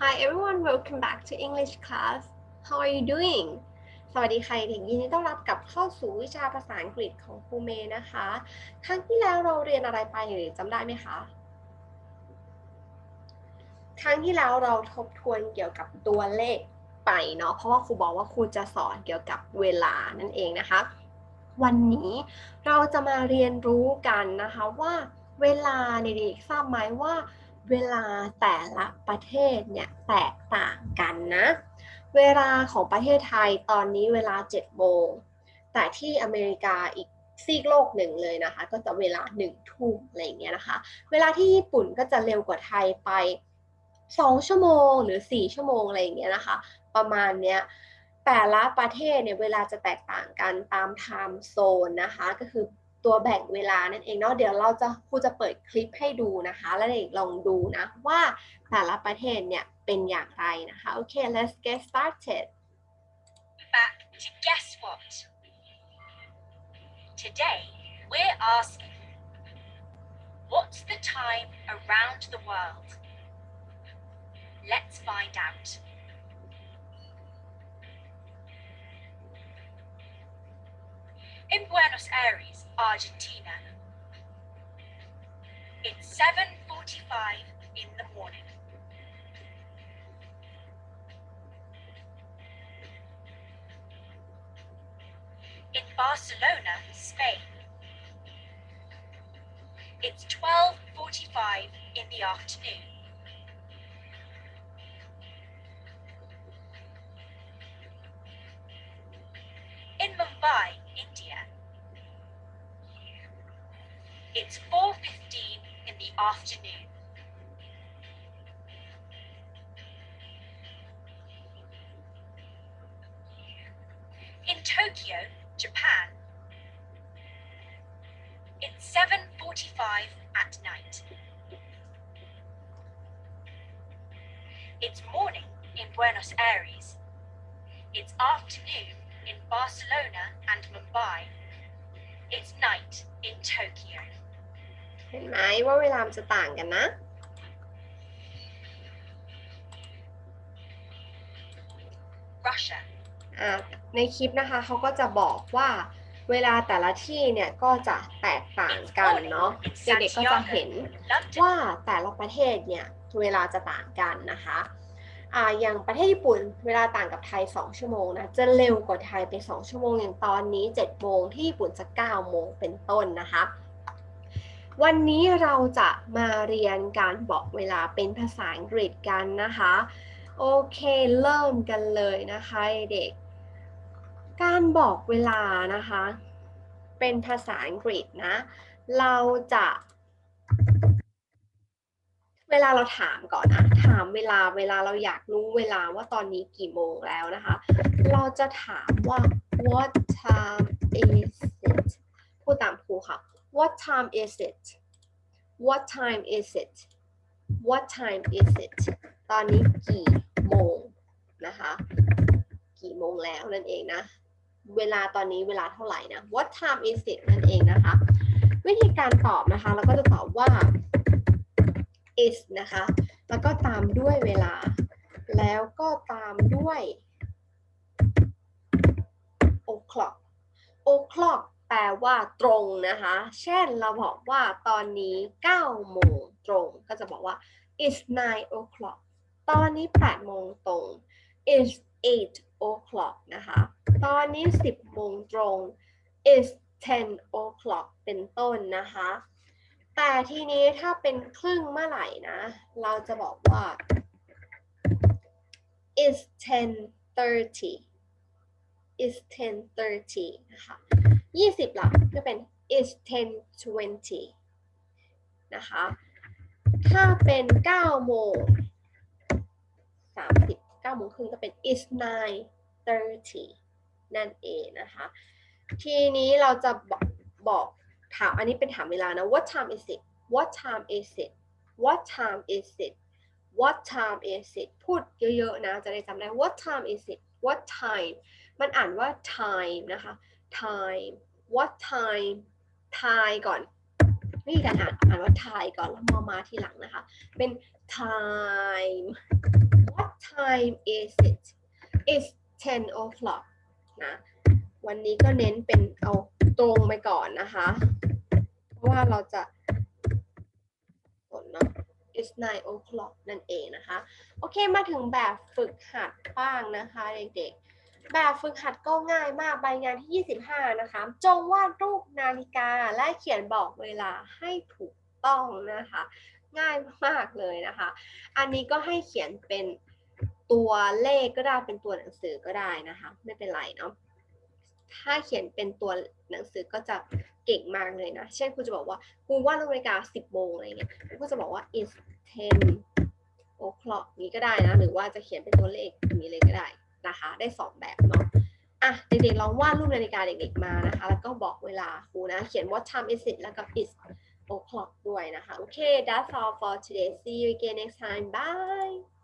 Hi everyone, welcome back to English class. How are you doing? สวัสดีค่ะเด็กยินดีต้อนรับกับเข้าสู่วิชาภาษาอังกฤษของครูเมย์นะคะ ครั้งที่แล้วเราเรียนอะไรไปเด็กๆจำได้ไหมคะ ครั้งที่แล้วเราทบทวนเกี่ยวกับตัวเลขไปเนาะ เพราะว่าครูบอกว่าครูจะสอนเกี่ยวกับเวลานั่นเองนะคะ วันนี้เราจะมาเรียนรู้กันนะคะว่าเวลาเด็กๆทราบไหมว่า เวลาแต่ละประเทศเนี่ยแตกต่างกันนะ เวลาของประเทศไทยตอนนี้เวลา7โมง แต่ที่อเมริกาอีกซีกโลกหนึ่งเลยนะคะ ก็จะเวลา1ทุ่มอะไรอย่างเงี้ยนะคะ เวลาที่ญี่ปุ่นก็จะเร็วกว่าไทยไป 2 ชั่วโมงหรือ 4 ชั่วโมงอะไรอย่างเงี้ยนะคะ ประมาณเนี้ยแต่ละประเทศเนี่ยเวลาจะแตกต่างกันตาม time zone นะคะ ก็คือ ตัวแบ่งเวลานั่นเองเนาะเดี๋ยวเราจะครูจะเปิดคลิปให้ดูนะคะ แล้วเด็กลองดูนะว่าแต่ละประเทศเนี่ยเป็นอย่างไรนะคะโอเค let's get started back to guess what? Today, we're asking What's the time around the world? Let's find out. In Buenos Aires, Argentina, it's 7:45 in the morning. in Barcelona, Spain. It's 12:45 in the afternoon. In Mumbai, India. It's 4:15 in the afternoon. In Tokyo, Japan. It's 7:45 at night. It's morning in Buenos Aires. It's afternoon in Barcelona and Mumbai. It's night in Tokyo. เห็นไหมว่าเวลามันจะต่างกันนะ Russia. อ่าในคลิปนะคะเขาก็จะบอกว่าเวลาแต่ละที่เนี่ยก็จะแตกต่างกันเนาะ It's เด็กๆก็จะเห็น London. ว่าแต่ละประเทศเนี่ยเวลาจะต่างกันนะคะอ่าอย่างประเทศญี่ปุ่นเวลาต่างกับไทย 2 ชั่วโมงนะจะเร็วกว่าไทยไป 2 ชั่วโมงอย่างตอนนี้7โมงที่ญี่ปุ่นจะ9โมงเป็นต้นนะคะ วันนี้เราจะมาเรียนการบอกเวลาเป็นภาษาอังกฤษกันนะคะ โอเคเริ่มกันเลยนะคะเด็ก การบอกเวลานะคะ เป็นภาษาอังกฤษนะ เราจะ เวลาเราถามก่อนนะถามเวลาเวลาเราอยากรู้เวลาว่าตอนนี้กี่โมงแล้วนะคะ เราจะถามว่า what time is it พูดตามครูค่ะ what time is it what time is it what time is it ตอนนี้กี่โมงนะคะ กี่โมงแล้วนั่นเองนะ เวลาตอนนี้เวลาเท่าไหร่นะ what time is it นั่นเองนะคะ วิธีการตอบนะคะ เราก็จะตอบว่า is นะคะ แล้วก็ตามด้วยเวลา แล้วก็ตามด้วย o'clock o'clock แปลว่าตรงนะคะ เช่นเราบอกว่าตอนนี้9โมงตรง ก็จะบอกว่า it's 9 o'clock ตอนนี้8โมงตรง it's 8 o'clock นะคะ ตอนนี้ 10โมงตรง it's 10 o'clock เป็นต้นนะคะ แต่ทีนี้ถ้าเป็นครึ่งเมื่อไหร่นะ เราจะบอกว่า it's 10:30 it's 10:30 นะคะ 20ล่ะก็เป็น it's 10:20 นะคะ ถ้าเป็น9โมง30 9โมงครึ่งก็เป็น it's 9:30 นั่นเองนะคะ ทีนี้เราจะบอกบอกถามอันนี้เป็นถามเวลานะ what time is it what time is it what time is it what time is it พูดเยอะๆนะ จะได้จำได้ what time is it what time มันอ่านว่า time นะคะ time what time time ก่อนวิธีการอ่านอ่านว่า time ก่อนแล้วมอมาทีหลังนะคะ เป็น time what time is it it's 10 o'clock นะวันนี้ก็เน้นเป็นเอาตรงไปก่อนนะคะ เพราะว่าเราจะสนเนาะ it's 9 o'clock นั่นเองนะคะ โอเคมาถึงแบบฝึกหัดบ้างนะคะเด็กๆ แบบฝึกหัดก็ง่ายมากใบงานที่ 25 นะคะ จงวาดรูปนาฬิกาและเขียนบอกเวลาให้ถูกต้องนะคะ ง่ายมากเลยนะคะ อันนี้ก็ให้เขียนเป็นตัวเลขก็ได้เป็นตัวหนังสือก็ได้นะคะ ไม่เป็นไรเนาะถ้าเขียนเป็นตัวหนังสือก็จะเก่งมากเลยนะ เช่นครูจะบอกว่าครูวาดรูปนาฬิกา 10 โมงอะไรเงี้ยครูก็จะบอกว่า is 10 o'clock นี้ก็ได้นะ หรือว่าจะเขียนเป็นตัวเลขนี้เลยก็ได้ นะคะ ได้สองแบบเนาะอะเด็กๆลองวาดรูปนาฬิกาเด็กๆมานะคะ แล้วก็บอกเวลาครูนะ เขียน what time is it แล้วก็ is o'clock ด้วยนะคะ โอเค that's all for today see you again next time bye